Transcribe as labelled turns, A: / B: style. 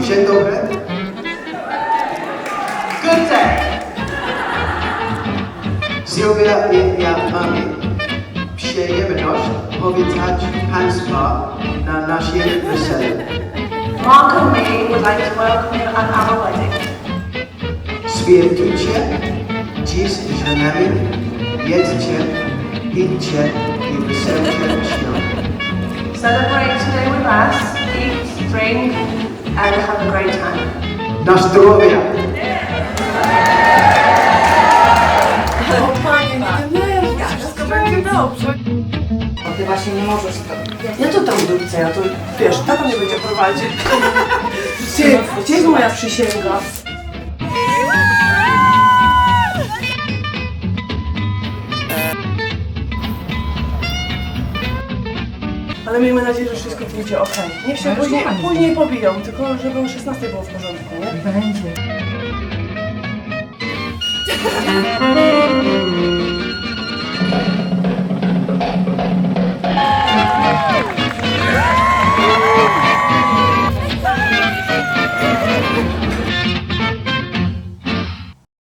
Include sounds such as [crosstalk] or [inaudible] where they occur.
A: Dzień dobry.
B: Good day.
A: Sylwia i ja mamy przyjemność powitać Państwa na naszym weselu.
B: Mark and me would like to welcome you at our wedding.
A: Świętujcie dziś z nami, jedzcie, pijcie i weselcie się.
B: Celebrate today with us, eat, drink, and have a great time.
A: Na zdrowie!
C: O panie, nie denerwuj się, wszystko będzie dobrze.
D: Ty właśnie nie możesz to.
C: Ja to tam dupcę, ja to, wiesz, tata mnie będzie prowadzić. [laughs] Ty, gdzie jest moja przysięga? Ale miejmy nadzieję, że wszystko pójdzie ok. Niech się później, później pobiją, tylko żeby o 16 było w porządku, nie?
D: Będzie. [laughs]